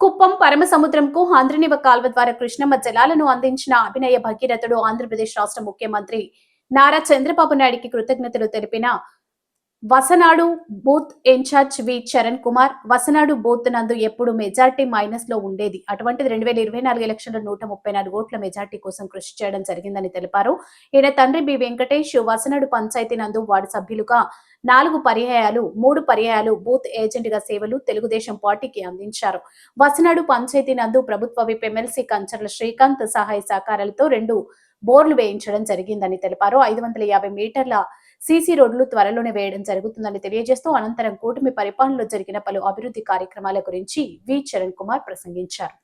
కుప్పం పరమసముద్రంకు ఆంధ్రనివ కాల్వ ద్వారా కృష్ణమ్మ జలాలను అందించిన అభినయ భగీరథుడు ఆంధ్రప్రదేశ్ రాష్ట్ర ముఖ్యమంత్రి నారా చంద్రబాబు నాయుడికి కృతజ్ఞతలు తెలిపిన Vasanadu booth in-charge V Charan Kumar. Vasanadu booth నందు ఎప్పుడు మెజార్టీ మైనస్లో ఉండేది. అటువంటిది రెండు వేల ఇరవై నాలుగు ఎలక్షన్లో నూట ముప్పై నాలుగు ఓట్ల మెజార్టీ కోసం కృషి చేయడం జరిగిందని తెలిపారు. ఈయన తండ్రి బి వెంకటేష్ వసనాడు పంచాయతీ నందు వార్డు సభ్యులుగా నాలుగు పర్యాయాలు మూడు పర్యాయాలు బూత్ ఏజెంట్గా సేవలు తెలుగుదేశం పార్టీకి అందించారు. వసనాడు పంచాయతీ నందు ప్రభుత్వ విప్ ఎమ్మెల్సీ కంచర్ల శ్రీకాంత్ సహాయ సహకారాలతో రెండు బోర్లు వేయించడం జరిగిందని తెలిపారు. ఐదు వందల యాభై మీటర్ల సీసీ రోడ్లు త్వరలోనే వేయడం జరుగుతుందని తెలియజేస్తూ అనంతరం కూటమి పరిపాలనలో జరిగిన పలు అభివృద్ధి కార్యక్రమాల గురించి వి. చరణ్ కుమార్ ప్రసంగించారు.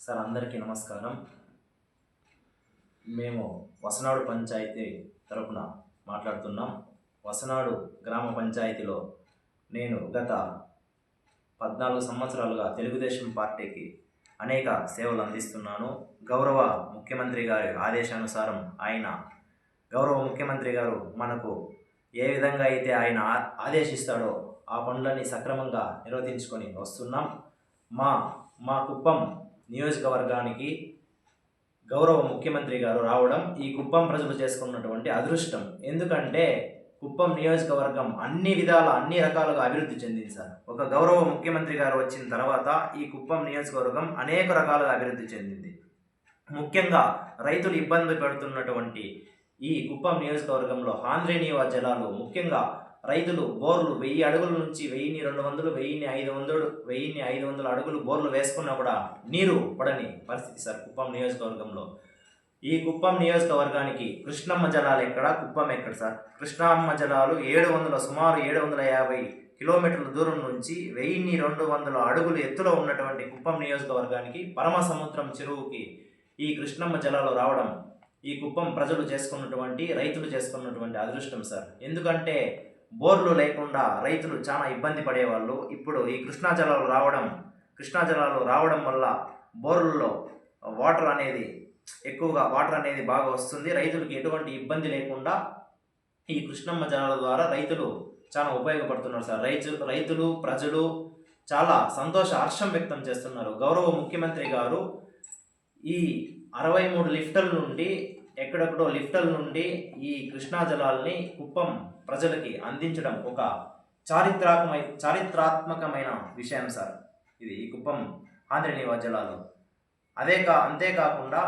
సార్ అందరికీ నమస్కారం. మేము వసనాడు పంచాయతీ తరపున మాట్లాడుతున్నాం. వసనాడు గ్రామ పంచాయతీలో నేను గత పద్నాలుగు సంవత్సరాలుగా తెలుగుదేశం పార్టీకి అనేక సేవలు అందిస్తున్నాను. గౌరవ ముఖ్యమంత్రి గారి ఆదేశానుసారం ఆయన గౌరవ ముఖ్యమంత్రి గారు మనకు ఏ విధంగా అయితే ఆయన ఆదేశిస్తాడో ఆ పనులన్నీ సక్రమంగా నిరోధించుకొని వస్తున్నాం. మా మా కుప్పం నియోజకవర్గానికి గౌరవ ముఖ్యమంత్రి గారు రావడం ఈ కుప్పం ప్రజలు చేసుకున్నటువంటి అదృష్టం. ఎందుకంటే కుప్పం నియోజకవర్గం అన్ని విధాల అన్ని రకాలుగా అభివృద్ధి చెందింది సార్. ఒక గౌరవ ముఖ్యమంత్రి గారు వచ్చిన తర్వాత ఈ కుప్పం నియోజకవర్గం అనేక రకాలుగా అభివృద్ధి చెందింది. ముఖ్యంగా రైతులు ఇబ్బంది పడుతున్నటువంటి ఈ కుప్పం నియోజకవర్గంలో ఆంధ్రేనీవ జలాలు ముఖ్యంగా రైతులు బోర్లు వెయ్యి అడుగుల నుంచి వెయ్యిన్ని రెండు వందలు వెయ్యిన్ని ఐదు వందలు వెయ్యిన్ని ఐదు వందల అడుగులు బోర్లు వేసుకున్నా కూడా నీరు పడని పరిస్థితి సార్ కుప్పం నియోజకవర్గంలో. ఈ కుప్పం నియోజకవర్గానికి కృష్ణమ్మ జలాలు ఎక్కడ? కుప్పం ఎక్కడ సార్? కృష్ణమ్మ జలాలు ఏడు వందల సుమారు ఏడు వందల యాభై కిలోమీటర్ల దూరం నుంచి వెయ్యిన్ని రెండు వందల అడుగులు ఎత్తులో ఉన్నటువంటి కుప్పం నియోజకవర్గానికి పరమ సముద్రం చెరువుకి ఈ కృష్ణమ్మ జలాలు రావడం ఈ కుప్పం ప్రజలు చేసుకున్నటువంటి రైతులు చేసుకున్నటువంటి అదృష్టం సార్. ఎందుకంటే బోర్లు లేకుండా రైతులు చాలా ఇబ్బంది పడేవాళ్ళు. ఇప్పుడు ఈ కృష్ణా జలాలు రావడం కృష్ణా జలాలు రావడం వల్ల బోర్లలో వాటర్ అనేది ఎక్కువగా వాటర్ అనేది బాగా వస్తుంది. రైతులకు ఎటువంటి ఇబ్బంది లేకుండా ఈ కృష్ణమ్మ జలాల ద్వారా రైతులు చాలా ఉపయోగపడుతున్నారు సార్. రైతు రైతులు ప్రజలు చాలా సంతోష హర్షం వ్యక్తం చేస్తున్నారు. గౌరవ ముఖ్యమంత్రి గారు ఈ అరవై మూడు లిఫ్టర్ల నుండి ఎక్కడెక్కడో లిఫ్టల నుండి ఈ కృష్ణా జలాల్ని కుప్పం ప్రజలకి అందించడం ఒక చారిత్రాత్మకమై చారిత్రాత్మకమైన విషయం సార్. ఇది ఈ కుప్పం ఆంధ్రనీవ జలాలు. అదే కా అంతేకాకుండా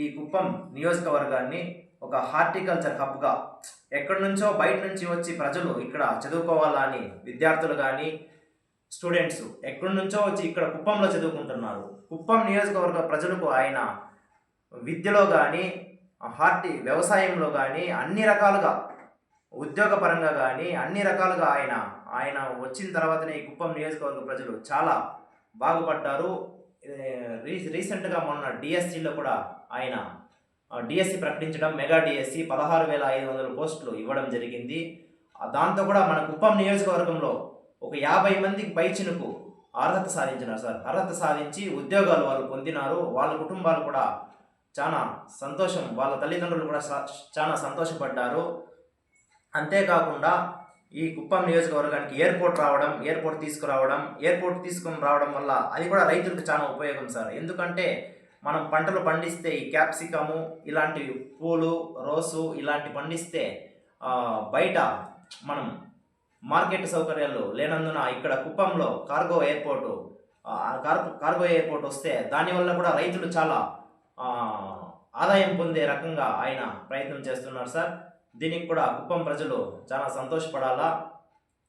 ఈ కుప్పం నియోజకవర్గాన్ని ఒక హార్టికల్చర్ హబ్గా ఎక్కడి నుంచో బయట నుంచి వచ్చి ప్రజలు ఇక్కడ చదువుకోవాలని విద్యార్థులు కానీ స్టూడెంట్స్ ఎక్కడి నుంచో వచ్చి ఇక్కడ కుప్పంలో చదువుకుంటున్నారు. కుప్పం నియోజకవర్గ ప్రజలకు ఆయన విద్యలో కానీ హార్టి వ్యవసాయంలో కానీ అన్ని రకాలుగా ఉద్యోగపరంగా కానీ అన్ని రకాలుగా ఆయన ఆయన వచ్చిన తర్వాతనే ఈ కుప్పం నియోజకవర్గ ప్రజలు చాలా బాగుపడ్డారు. రీ రీసెంట్గా మొన్న డిఎస్సిలో కూడా ఆయన డిఎస్సి ప్రకటించడం మెగా డిఎస్సి పదహారు వేల ఐదు వందల పోస్టులు ఇవ్వడం జరిగింది. దాంతో కూడా మన కుప్పం నియోజకవర్గంలో ఒక యాభై మందికి పైచినుకు అర్హత సాధించినారు సార్. అర్హత సాధించి ఉద్యోగాలు వాళ్ళు పొందినారు. వాళ్ళ కుటుంబాలు కూడా చాలా సంతోషం. వాళ్ళ తల్లిదండ్రులు కూడా చాలా సంతోషపడ్డారు. అంతేకాకుండా ఈ కుప్పం నియోజకవర్గానికి ఎయిర్పోర్ట్ రావడం ఎయిర్పోర్ట్ తీసుకురావడం ఎయిర్పోర్ట్ తీసుకుని రావడం వల్ల అది కూడా రైతులకు చాలా ఉపయోగం సార్. ఎందుకంటే మనం పంటలు పండిస్తే ఈ క్యాప్సికము ఇలాంటి పూలు రోసు ఇలాంటి పండిస్తే బయట మనం మార్కెట్ సౌకర్యాలు లేనందున ఇక్కడ కుప్పంలో కార్గో ఎయిర్పోర్టు కార్గో ఎయిర్పోర్ట్ వస్తే దానివల్ల కూడా రైతులు చాలా ఆదాయం పొందే రకంగా ఆయన ప్రయత్నం చేస్తున్నారు సార్. దీనికి కూడా కుప్పం ప్రజలు చాలా సంతోషపడాలా?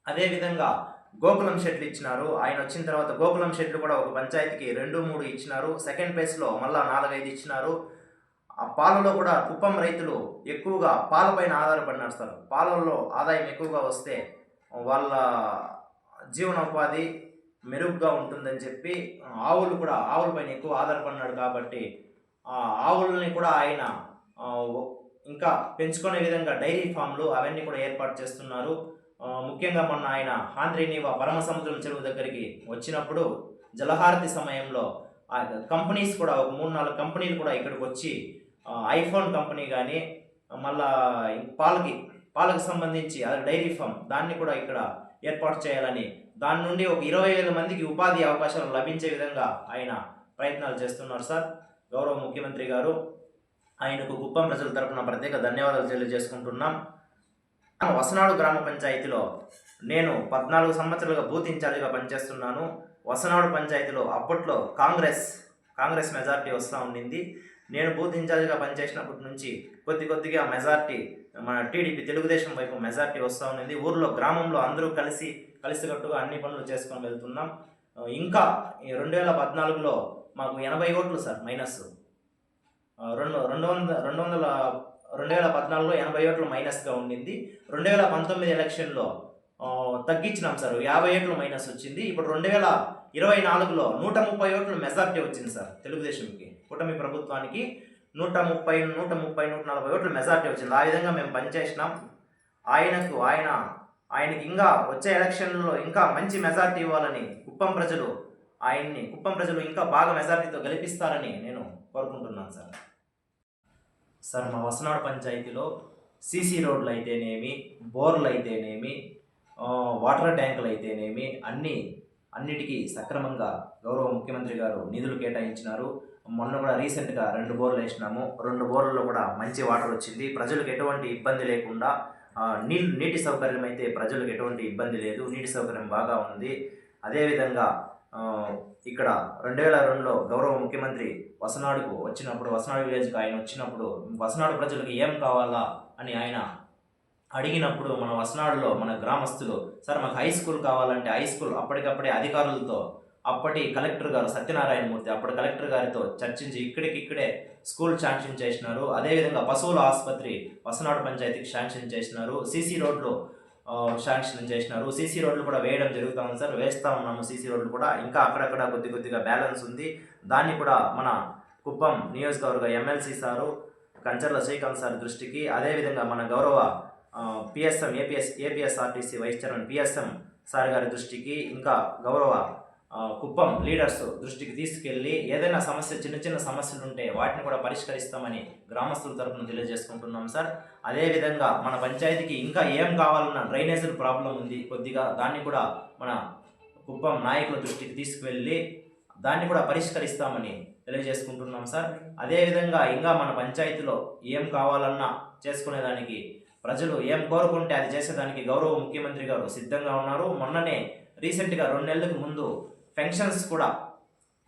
అదేవిధంగా గోకులం షెడ్లు ఇచ్చినారు. ఆయన వచ్చిన తర్వాత గోకులం షెడ్లు కూడా ఒక పంచాయతీకి రెండు మూడు ఇచ్చినారు. సెకండ్ ప్లేస్లో మళ్ళా నాలుగైదు ఇచ్చినారు. ఆ పాలలో కూడా కుప్పం రైతులు ఎక్కువగా పాలపైన ఆధారపడినారు సార్. పాలల్లో ఆదాయం ఎక్కువగా వస్తే వాళ్ళ జీవనోపాధి మెరుగ్గా ఉంటుందని చెప్పి ఆవులు కూడా ఆవులపైన ఎక్కువ ఆధారపడినాడు కాబట్టి ఆవులని కూడా ఆయన ఇంకా పెంచుకునే విధంగా డైరీ ఫామ్లు అవన్నీ కూడా ఏర్పాటు చేస్తున్నారు. ముఖ్యంగా మొన్న ఆయన ఆంధ్రీనివా పరమసముద్రం చెరువు దగ్గరికి వచ్చినప్పుడు జలహారతి సమయంలో ఆ కంపెనీస్ కూడా ఒక మూడు నాలుగు కంపెనీలు కూడా ఇక్కడికి వచ్చి ఐఫోన్ కంపెనీ కానీ మళ్ళా పాలకి పాలకు సంబంధించి అది డైరీ ఫామ్ దాన్ని కూడా ఇక్కడ ఏర్పాటు చేయాలని దాని నుండి ఒక ఇరవై వేల మందికి ఉపాధి అవకాశాలు లభించే విధంగా ఆయన ప్రయత్నాలు చేస్తున్నారు సార్. గౌరవ ముఖ్యమంత్రి గారు ఆయనకు కుప్పం ప్రజల తరపున ప్రత్యేక ధన్యవాదాలు తెలియజేసుకుంటున్నాం. వసనాడు గ్రామ పంచాయతీలో నేను పద్నాలుగు సంవత్సరాలుగా బూత్ ఇన్ఛార్జిగా పనిచేస్తున్నాను. వసనాడు పంచాయతీలో అప్పట్లో కాంగ్రెస్ కాంగ్రెస్ మెజార్టీ వస్తూ ఉండింది. నేను బూత్ ఇన్ఛార్జిగా పనిచేసినప్పటి నుంచి కొద్ది కొద్దిగా మెజార్టీ మన టీడీపీ తెలుగుదేశం వైపు మెజార్టీ వస్తూ ఉన్నది ఊర్లో గ్రామంలో అందరూ కలిసి కలిసికట్టుగా అన్ని పనులు చేసుకొని వెళ్తున్నాం. ఇంకా ఈ రెండు వేల పద్నాలుగులో మాకు ఎనభై ఓట్లు సార్ మైనస్. రెండు రెండు వందల రెండు వందల రెండు వేల పద్నాలుగులో ఎనభై ఓట్లు మైనస్గా ఉండింది. రెండు వేల పంతొమ్మిది ఎలక్షన్లో తగ్గించినాం సార్. యాభై ఓట్లు మైనస్ వచ్చింది. ఇప్పుడు రెండు వేల ఇరవై నాలుగులో నూట ముప్పై ఓట్లు మెజార్టీ వచ్చింది సార్ తెలుగుదేశంకి. కూటమి ప్రభుత్వానికి నూట ముప్పై నూట ముప్పై నూట నలభై ఓట్లు మెజార్టీ వచ్చింది. ఆ విధంగా మేము పనిచేసినాం. ఆయనకు ఆయన ఆయనకి ఇంకా వచ్చే ఎలక్షన్లో ఇంకా మంచి మెజార్టీ ఇవ్వాలని కుప్పం ప్రజలు ఆయన్ని కుప్పం ప్రజలు ఇంకా బాగా మెజారిటీతో గెలిపిస్తారని నేను కోరుకుంటున్నాను సార్. సార్ మా వసనాడు పంచాయతీలో సీసీ రోడ్లు అయితేనేమి బోర్లు అయితేనేమి వాటర్ ట్యాంకులు అయితేనేమి అన్నీ అన్నిటికీ సక్రమంగా గౌరవ ముఖ్యమంత్రి గారు నిధులు కేటాయించినారు. మొన్న కూడా రీసెంట్గా రెండు బోర్లు వేసినాము. రెండు బోర్లలో కూడా మంచి వాటర్ వచ్చింది. ప్రజలకు ఎటువంటి ఇబ్బంది లేకుండా నీళ్ళు నీటి సౌకర్యం అయితే ప్రజలకు ఎటువంటి ఇబ్బంది లేదు. నీటి సౌకర్యం బాగా ఉంది. అదేవిధంగా ఇక్కడ రెండు వేల రెండులో గౌరవ ముఖ్యమంత్రి వసనాడుకు వచ్చినప్పుడు వసనాడు విలేజ్కి ఆయన వచ్చినప్పుడు వసనాడు ప్రజలకు ఏం కావాలా అని ఆయన అడిగినప్పుడు మన వసనాడులో మన గ్రామస్తులు సార్ మాకు హై స్కూల్ కావాలంటే హై స్కూల్. అప్పటికప్పుడే అధికారులతో అప్పటి కలెక్టర్ గారు సత్యనారాయణ మూర్తి అప్పటి కలెక్టర్ గారితో చర్చించి ఇక్కడికిక్కడే స్కూల్ శాంక్షన్ చేసినారు. అదేవిధంగా పశువుల ఆసుపత్రి వసనాడు పంచాయతీకి శాంక్షన్ చేసినారు. సీసీ రోడ్లు శాంక్షన్ చేసినారు. సీసీ రోడ్లు కూడా వేయడం జరుగుతూ ఉంది సార్. వేస్తూ ఉన్నాము సీసీ రోడ్లు కూడా. ఇంకా అక్కడక్కడ కొద్ది కొద్దిగా బ్యాలెన్స్ ఉంది. దాన్ని కూడా మన కుప్పం నియోజకవర్గ MLC sir Kancharla Srikanth sir దృష్టికి అదేవిధంగా మన గౌరవ PSM APS APSRTC vice chairman PSM sir గారి దృష్టికి ఇంకా గౌరవ కుప్పం లీడర్స్ దృష్టికి తీసుకెళ్ళి ఏదైనా సమస్య చిన్న చిన్న సమస్యలు ఉంటే వాటిని కూడా పరిష్కరిస్తామని గ్రామస్తుల తరపున తెలియజేసుకుంటున్నాం సార్. అదేవిధంగా మన పంచాయతీకి ఇంకా ఏం కావాలన్న డ్రైనేజీల ప్రాబ్లం ఉంది కొద్దిగా దాన్ని కూడా మన కుప్పం నాయకుల దృష్టికి తీసుకువెళ్ళి దాన్ని కూడా పరిష్కరిస్తామని తెలియజేసుకుంటున్నాం సార్. అదేవిధంగా ఇంకా మన పంచాయతీలో ఏం కావాలన్నా చేసుకునేదానికి ప్రజలు ఏం కోరుకుంటే అది చేసేదానికి గౌరవ ముఖ్యమంత్రి గారు సిద్ధంగా ఉన్నారు. మొన్ననే రీసెంట్గా రెండు నెలలకు ముందు పెన్షన్స్ కూడా.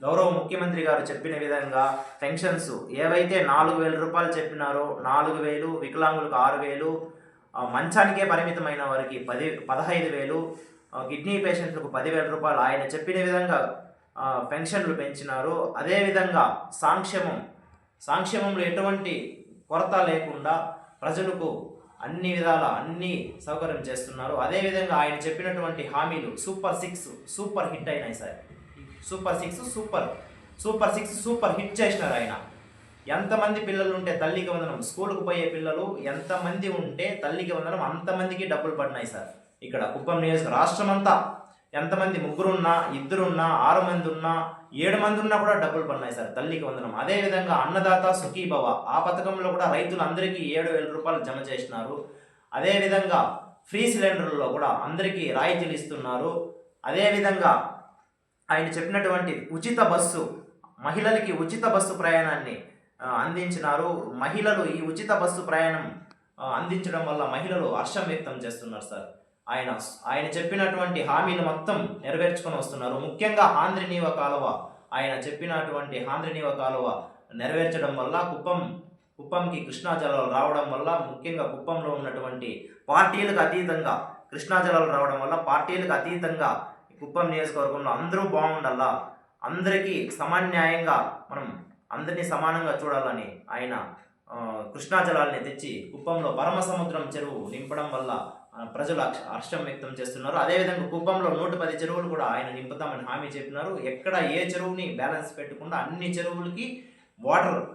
గౌరవ ముఖ్యమంత్రి గారు చెప్పిన విధంగా పెన్షన్స్ ఏవైతే నాలుగు వేల రూపాయలు చెప్పినారో నాలుగు వేలు వికలాంగులకు ఆరు వేలు మంచానికే పరిమితమైన వారికి పది పదహైదు వేలు కిడ్నీ పేషెంట్లకు పదివేల రూపాయలు ఆయన చెప్పిన విధంగా పెన్షన్లు పెంచినారు. అదేవిధంగా సాంక్షేమం సాంక్షేమంలో ఎటువంటి కొరత లేకుండా ప్రజలకు అన్ని విధాల అన్ని సౌకర్యం చేస్తున్నారు. అదేవిధంగా ఆయన చెప్పినటువంటి హామీలు సూపర్ సిక్స్ సూపర్ హిట్ అయినాయి sir. Super six super super six super hit చేసినారు ఆయన. ఎంతమంది పిల్లలు ఉంటే తల్లికి వందనం స్కూల్కి పోయే పిల్లలు ఎంతమంది ఉంటే తల్లికి వందనం అంతమందికి డబ్బులు పడినాయి సార్. ఇక్కడ కుప్పం నియోజక రాష్ట్రం అంతా ఎంతమంది ముగ్గురున్నా ఇద్దరున్నా ఆరు మంది ఉన్నా ఏడు మంది ఉన్నా కూడా డబ్బులు పడినాయి సార్ తల్లికి వందనం. అదేవిధంగా అన్నదాత సుఖీభవ ఆ పథకంలో కూడా రైతులందరికీ ఏడు వేల రూపాయలు జమ చేసినారు. అదేవిధంగా ఫ్రీ సిలిండర్లలో కూడా అందరికీ రాయితీలు ఇస్తున్నారు. అదేవిధంగా ఆయన చెప్పినటువంటి ఉచిత బస్సు మహిళలకి ఉచిత బస్సు ప్రయాణాన్ని అందించినారు. మహిళలు ఈ ఉచిత బస్సు ప్రయాణం అందించడం వల్ల మహిళలు హర్షం వ్యక్తం చేస్తున్నారు సార్. ఆయన ఆయన చెప్పినటువంటి హామీలు మొత్తం నెరవేర్చుకొని వస్తున్నారు. ముఖ్యంగా ఆంధ్రనీవ కాలువ. ఆయన చెప్పినటువంటి ఆంధ్రనీవ కాలువ నెరవేర్చడం వల్ల కుప్పం కుప్పంకి కృష్ణా జలాలు రావడం వల్ల ముఖ్యంగా కుప్పంలో ఉన్నటువంటి పార్టీలకు అతీతంగా కృష్ణా జలాలు రావడం వల్ల పార్టీలకు అతీతంగా కుప్పం నియోజకవర్గంలో అందరూ బాగుండాలా? అందరికీ సమాన్యాయంగా మనం అందరినీ సమానంగా చూడాలని ఆయన కృష్ణా జలాల్ని తెచ్చి కుప్పంలో పరమ సముద్రం చెరువు నింపడం వల్ల ప్రజలు హర్ష- హర్షం వ్యక్తం చేస్తున్నారు. అదేవిధంగా కుప్పంలో నూట పది చెరువులు కూడా ఆయన నింపుతామని హామీ చెప్పినారు. ఎక్కడ ఏ చెరువుని బ్యాలెన్స్ పెట్టకుండా అన్ని చెరువులకి వాటర్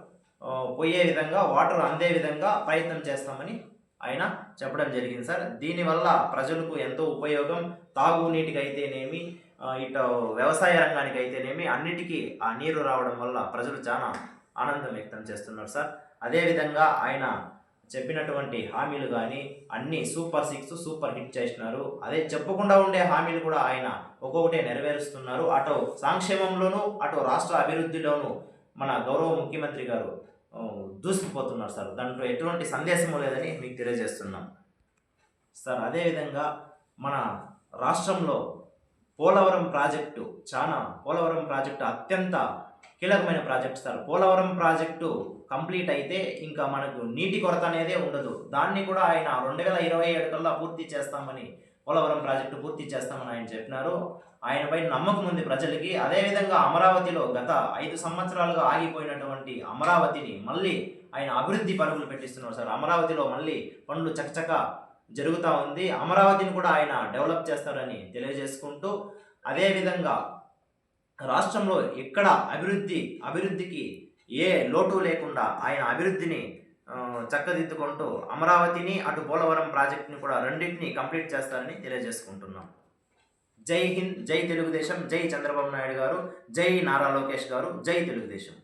పోయే విధంగా వాటర్ అందే విధంగా ప్రయత్నం చేస్తామని ఆయన చెప్పడం జరిగింది సార్. దీనివల్ల ప్రజలకు ఎంతో ఉపయోగం. తాగునీటికి అయితేనేమి ఇటు వ్యవసాయ రంగానికి అయితేనేమి అన్నిటికీ ఆ నీరు రావడం వల్ల ప్రజలు చాలా ఆనందం వ్యక్తం చేస్తున్నారు సార్. అదేవిధంగా ఆయన చెప్పినటువంటి హామీలు కానీ అన్ని సూపర్ సిక్స్ సూపర్ హిట్ చేసినారు. అదే చెప్పకుండా ఉండే హామీలు కూడా ఆయన ఒక్కొక్కటే నెరవేరుస్తున్నారు. అటు సంక్షేమంలోనూ అటు రాష్ట్ర అభివృద్ధిలోనూ మన గౌరవ ముఖ్యమంత్రి గారు దూసుకుపోతున్నారు సార్. దాంట్లో ఎటువంటి సందేశము లేదని మీకు తెలియజేస్తున్నాం. సార్ అదేవిధంగా మన రాష్ట్రంలో పోలవరం ప్రాజెక్టు చాలా పోలవరం ప్రాజెక్టు అత్యంత కీలకమైన project sir. Polavaram project complete అయితే ఇంకా మనకు నీటి కొరత అనేది ఉండదు. దాన్ని కూడా ఆయన రెండు వేల ఇరవై ఏడు కల్లా పూర్తి చేస్తామని పోలవరం ప్రాజెక్టు పూర్తి చేస్తామని ఆయన చెప్పినారు. ఆయనపై నమ్మకం ఉంది ప్రజలకి. అదేవిధంగా అమరావతిలో గత ఐదు సంవత్సరాలుగా ఆగిపోయినటువంటి అమరావతిని మళ్ళీ ఆయన అభివృద్ధి పరుగులు పెట్టిస్తున్నారు సార్. అమరావతిలో మళ్ళీ పనులు చకచక జరుగుతూ ఉంది. అమరావతిని కూడా ఆయన డెవలప్ చేస్తారని తెలియజేసుకుంటూ అదేవిధంగా రాష్ట్రంలో ఎక్కడ అభివృద్ధి అభివృద్ధికి ఏ లోటు లేకుండా ఆయన అభివృద్ధిని చక్కదిద్దుకుంటూ అమరావతిని అటు పోలవరం ప్రాజెక్టుని కూడా రెండింటిని కంప్లీట్ చేస్తారని తెలియజేసుకుంటున్నాం. జై హింద్ జై తెలుగుదేశం జై చంద్రబాబు నాయుడు గారు జై నారా లోకేష్ గారు జై తెలుగుదేశం.